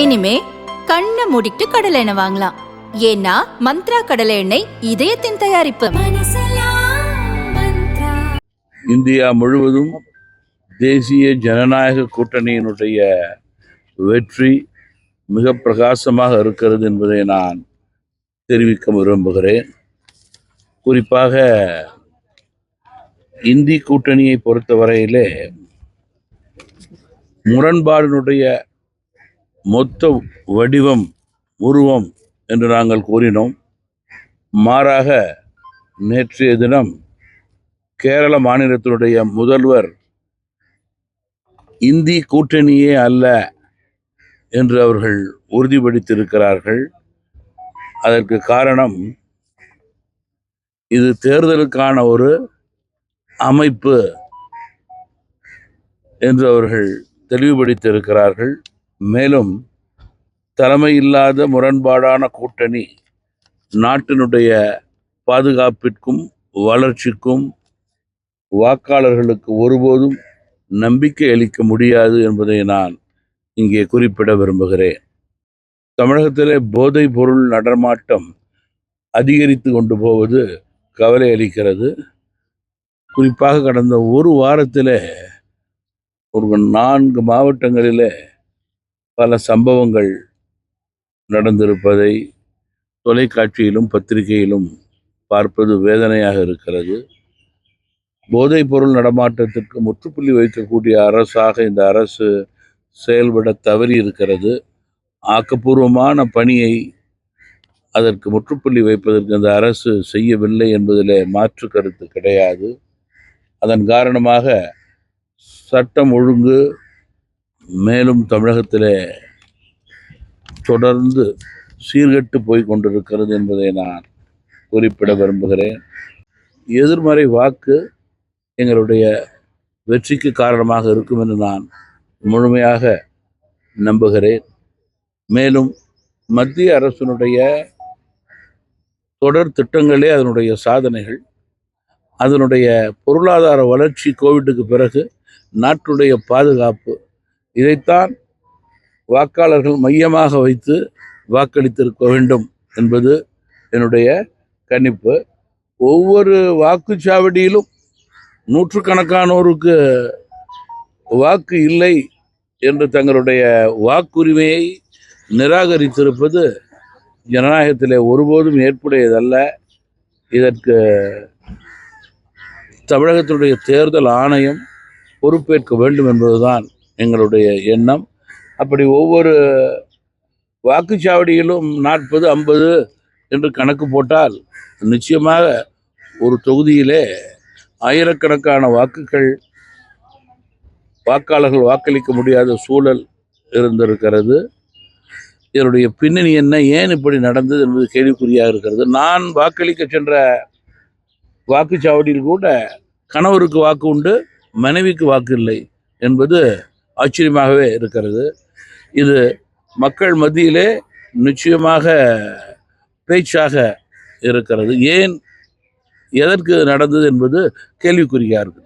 இனிமே கண்ணை மூடிட்டு கடலை எண்ணெய் வாங்கலாம். ஏன்னா மந்த்ரா கடலை எண்ணெய் இதயத்தின் தயாரிப்பு. இந்தியா முழுவதும் தேசிய ஜனநாயக கூட்டணியினுடைய வெற்றி மிக பிரகாசமாக இருக்கிறது என்பதை நான் தெரிவிக்க விரும்புகிறேன். குறிப்பாக இந்தி கூட்டணியை பொறுத்தவரையிலே முரண்பாடினுடைய மொத்த வடிவம் உருவம் என்று நாங்கள் கூறினோம். மாறாக நேற்றைய தினம் கேரள மாநிலத்தினுடைய முதல்வர் இந்தி கூட்டணியே அல்ல என்று அவர்கள் உறுதிப்படுத்தியிருக்கிறார்கள். அதற்கு காரணம் இது தேர்தலுக்கான ஒரு அமைப்பு என்று அவர்கள் தெளிவுபடுத்தியிருக்கிறார்கள். மேலும் தலைமை இல்லாத முரண்பாடான கூட்டணி நாட்டினுடைய பாதுகாப்பிற்கும் வளர்ச்சிக்கும் வாக்காளர்களுக்கு ஒருபோதும் நம்பிக்கை அளிக்க முடியாது என்பதை நான் இங்கே குறிப்பிட விரும்புகிறேன். தமிழகத்திலே போதைப் பொருள் நடமாட்டம் அதிகரித்து கொண்டு போவது கவலை அளிக்கிறது. குறிப்பாக கடந்த ஒரு வாரத்தில் ஒரு நான்கு மாவட்டங்களிலே பல சம்பவங்கள் நடந்திருப்பதை தொலைக்காட்சியிலும் பத்திரிகையிலும் பார்ப்பது வேதனையாக இருக்கிறது. போதைப் பொருள் நடமாட்டத்திற்கு முற்றுப்புள்ளி வைக்கக்கூடிய அரசாக இந்த அரசு செயல்பட தவறி இருக்கிறது. ஆக்கப்பூர்வமான பணியை அதற்கு முற்றுப்புள்ளி வைப்பதற்கு இந்த அரசு செய்யவில்லை என்பதில் மாற்று கருத்து கிடையாது. அதன் காரணமாக சட்டம் ஒழுங்கு மேலும் தமிழகத்திலே தொடர்ந்து சீர்கெட்டு போய் கொண்டிருக்கிறது என்பதை நான் குறிப்பிட விரும்புகிறேன். எதிர்மறை வாக்கு எங்களுடைய வெற்றிக்கு காரணமாக இருக்கும் என்று நான் முழுமையாக நம்புகிறேன். மேலும் மத்திய அரசினுடைய தொடர் திட்டங்களே அதனுடைய சாதனைகள். அதனுடைய பொருளாதார வளர்ச்சி கோவிட்டுக்கு பிறகு நாட்டுடைய பாதுகாப்பு இதைத்தான் வாக்காளர்கள் மையமாக வைத்து வாக்களித்திருக்க வேண்டும் என்பது என்னுடைய கணிப்பு. ஒவ்வொரு வாக்குச்சாவடியிலும் நூற்றுக்கணக்கானோருக்கு வாக்கு இல்லை என்று தங்களுடைய வாக்குரிமையை நிராகரித்திருப்பது ஜனநாயகத்திலே ஒருபோதும் ஏற்புடையதல்ல. இதற்கு தமிழகத்தினுடைய தேர்தல் ஆணையம் பொறுப்பேற்க வேண்டும் என்பதுதான் எங்களுடைய எண்ணம். அப்படி ஒவ்வொரு வாக்குச்சாவடியிலும் நாற்பது ஐம்பது என்று கணக்கு போட்டால் நிச்சயமாக ஒரு தொகுதியிலே ஆயிரக்கணக்கான வாக்குகள் வாக்காளர்கள் வாக்களிக்க முடியாத சூழல் இருந்திருக்கிறது. இதனுடைய பின்னணி என்ன ஏன் இப்படி நடந்தது என்பது கேள்விக்குறியாக இருக்கிறது. நான் வாக்களிக்க சென்ற வாக்குச்சாவடியில் கூட கணவருக்கு வாக்கு உண்டு மனைவிக்கு வாக்கு இல்லை என்பது ஆச்சரியமாகவே இருக்கிறது. இது மக்கள் மத்தியிலே நிச்சயமாக பேச்சாக இருக்கிறது. ஏன் எதற்கு நடந்தது என்பது கேள்விக்குறியாக இருக்குது.